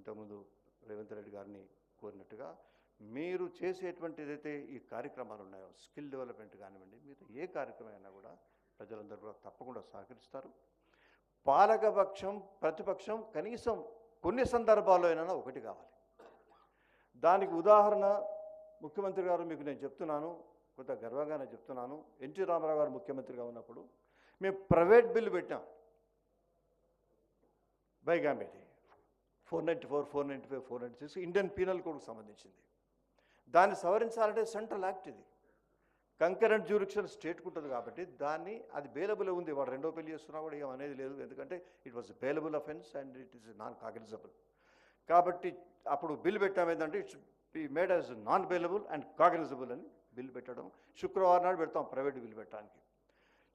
ఇంతకుముందు రేవంత్ రెడ్డి గారిని కోరినట్టుగా మీరు చేసేటువంటి ఏదైతే ఈ కార్యక్రమాలు ఉన్నాయో స్కిల్ డెవలప్మెంట్ కానివ్వండి మీరు ఏ కార్యక్రమం అయినా కూడా ప్రజలందరూ కూడా తప్పకుండా సహకరిస్తారు. పాలకపక్షం ప్రతిపక్షం కనీసం కొన్ని సందర్భాల్లో అయినా ఒకటి కావాలి. దానికి ఉదాహరణ ముఖ్యమంత్రి గారు మీకు నేను చెప్తున్నాను కొంత గర్వంగానే చెప్తున్నాను. ఎన్టీ రామారావు గారు ముఖ్యమంత్రిగా ఉన్నప్పుడు మేము ప్రైవేట్ బిల్లు పెట్టాం. బైగాంబేటి four ninety four four ninety five four ninety six Indian penal కోడ్కి సంబంధించింది. దాన్ని సవరించాలంటే సెంట్రల్ యాక్ట్ ఇది. కంకరెంట్ జ్యూరిక్షన్ స్టేట్కి ఉంటుంది కాబట్టి దాన్ని అది బేలబుల్ ఉంది. వాడు రెండో పెళ్ళి చేస్తున్నా కూడా ఏమనేది అనేది లేదు. ఎందుకంటే it was bailable offence and it is non cognizable కాబట్టి అప్పుడు బిల్ పెట్టాం ఏంటంటే it's be made as non bailable and cognizable అని బిల్ పెట్టడం. శుక్రవారం నాడు పెడతాం ప్రైవేట్ బిల్ పెట్టడానికి.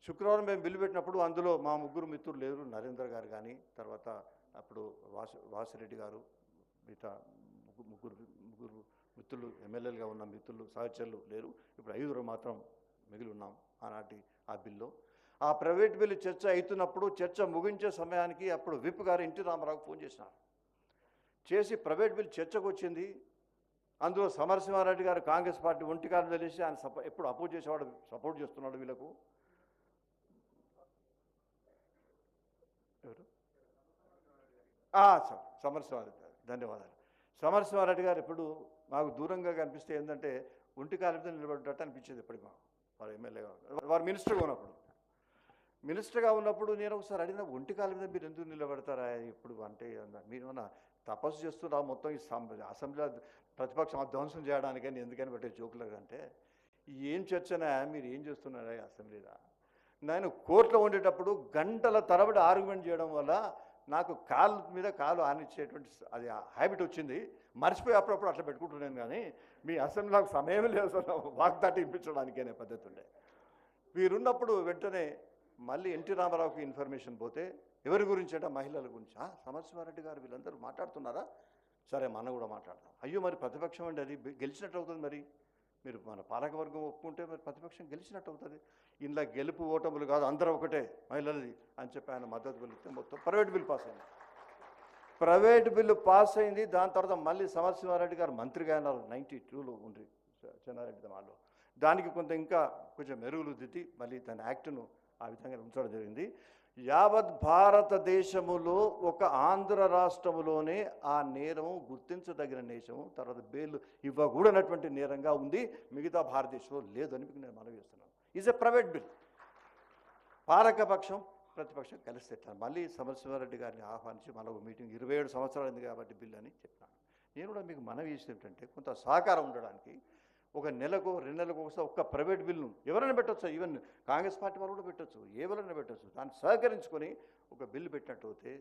శుక్రవారం మేము బిల్లు పెట్టినప్పుడు అందులో మా ముగ్గురు మిత్రులు లేరు. నరేంద్ర గారు కానీ తర్వాత అప్పుడు వాసు వాసిరెడ్డి గారు మిగతా ముగ్గురు ముగ్గురు మిత్రులు ఎమ్మెల్యేలుగా ఉన్న మిత్రులు సహచరులు లేరు. ఇప్పుడు ఐదుగురు మాత్రం మిగిలి ఉన్నాం ఆనాటి ఆ బిల్లో. ఆ ప్రైవేట్ బిల్లు చర్చ అవుతున్నప్పుడు చర్చ ముగించే సమయానికి అప్పుడు విప్ గారు ఎన్టీ రామారావుకు ఫోన్ చేసినారు. చేసి ప్రైవేట్ బిల్ చర్చకు వచ్చింది. అందులో సమరసింహారెడ్డి గారు కాంగ్రెస్ పార్టీ ఒంటి కాలం తెలిసి ఆయన సపో ఎప్పుడు అపోజ్ చేసేవాడు సపోర్ట్ చేస్తున్నాడు వీళ్ళకు. ఎవరు? ఆ, గారు ధన్యవాదాలు. సమరసింహారెడ్డి గారు ఎప్పుడు మాకు దూరంగా కనిపిస్తే ఏంటంటే ఒంటి కాలం మీద నిలబడ్డట్టు అనిపించేది ఎప్పటికి మాకు వారు ఎమ్మెల్యేగా వారు మినిస్టర్గా ఉన్నప్పుడు. మినిస్టర్గా ఉన్నప్పుడు నేను ఒకసారి అడిగిన ఒంటి కాలం మీద మీరు ఎందుకు నిలబెడతారా? ఇప్పుడు అంటే మీరు మన తపస్సు చేస్తున్నా మొత్తం ఈ అసెంబ్లీలో ప్రతిపక్షం ధ్వంసం చేయడానికని ఎందుకని పెట్టే జోకులు అంటే ఏం చర్చనా? మీరు ఏం చేస్తున్నారా అసెంబ్లీలో? నేను కోర్టులో ఉండేటప్పుడు గంటల తరబడి ఆర్గ్యుమెంట్ చేయడం వల్ల నాకు కాలు మీద కాలు ఆనిచ్చేటువంటి అది హ్యాబిట్ వచ్చింది. మర్చిపోయి అప్పుడప్పుడు అట్లా పెట్టుకుంటున్నాను కానీ మీ అసెంబ్లీలకు సమయం లేదు సార్ వాగ్దాటి ఇప్పించడానికి అనే పద్ధతి ఉండే. వీరున్నప్పుడు వెంటనే మళ్ళీ ఎన్టీ రామారావుకి ఇన్ఫర్మేషన్ పోతే ఎవరి గురించి అంటే మహిళల గురించి. "ఆ, సమరసింహారెడ్డి గారు వీళ్ళందరూ మాట్లాడుతున్నారా? సరే మన కూడా మాట్లాడదాం. అయ్యో మరి ప్రతిపక్షం అండి అది. గెలిచినట్టు అవుతుంది మరి. మీరు మన పాలకవర్గం ఒప్పుకుంటే మరి ప్రతిపక్షం గెలిచినట్టు అవుతుంది. ఇందులో గెలుపు ఓటములు కాదు అందరూ ఒకటే మహిళలది అని చెప్పి ఆయన మద్దతు వెళితే మొత్తం ప్రైవేట్ బిల్ పాస్ అయింది. ప్రైవేట్ బిల్లు పాస్ అయింది. దాని తర్వాత మళ్ళీ సమరసింహారెడ్డి గారు మంత్రిగా అయినారు. నైంటీ టూలో ఉండ్రి చెన్నారెడ్డి వాళ్ళు దానికి కొంత ఇంకా కొంచెం మెరుగులు దిద్ది మళ్ళీ దాని యాక్ట్ను ఆ విధంగా ఉంచడం జరిగింది. యావత్ భారతదేశములో ఒక ఆంధ్ర రాష్ట్రములోనే ఆ నేరము గుర్తించదగిన నేషము తర్వాత బెయిల్ ఇవ్వకూడనటువంటి నేరంగా ఉంది. మిగతా భారతదేశంలో లేదని మీకు నేను మనవి చేస్తున్నాను. ఈజ్ ఎ ప్రైవేట్ బిల్ పాలకపక్షం ప్రతిపక్షం కలిసి తెచ్చాను మళ్ళీ సమరసింహారెడ్డి గారిని ఆహ్వానించి మనకు మీటింగ్ ఇరవై ఏడు సంవత్సరాలు అయింది కాబట్టి బిల్ అని చెప్పాను నేను కూడా మీకు మనవి చేసేది ఏంటంటే కొంత సహకారం ఉండడానికి ఒక నెలకు రెండు నెలకు ఒకసారి ఒక్క ప్రైవేట్ బిల్లు ఎవరైనా పెట్టొచ్చు. ఈవెన్ కాంగ్రెస్ పార్టీ వాళ్ళు కూడా పెట్టొచ్చు. ఎవరైనా పెట్టొచ్చు. దాన్ని సహకరించుకొని ఒక బిల్లు పెట్టినట్టు అయితే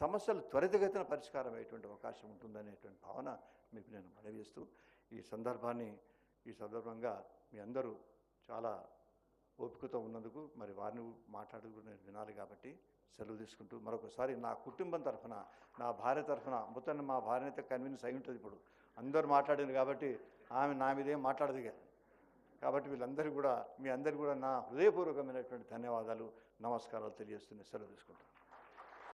సమస్యలు త్వరితగతిన పరిష్కారం అయ్యేటువంటి అవకాశం ఉంటుందనేటువంటి భావన మీకు నేను మనవి చేస్తూ ఈ సందర్భాన్ని ఈ సందర్భంగా మీ అందరూ చాలా ఓపికతో ఉన్నందుకు మరి వారిని మాట్లాడుకు నేను వినాలి కాబట్టి సెలవు తీసుకుంటూ మరొకసారి నా కుటుంబం తరఫున నా భార్య తరఫున మొత్తం మా భార్య అయితే కన్విన్స్ అయి ఉంటుంది ఇప్పుడు. అందరూ మాట్లాడింది కాబట్టి ఆమె నా మీదేం మాట్లాడదు కాబట్టి వీళ్ళందరూ కూడా మీ అందరికీ కూడా నా హృదయపూర్వకమైనటువంటి ధన్యవాదాలు నమస్కారాలు తెలియజేస్తున్నాయి సెలవు తీసుకుంటాను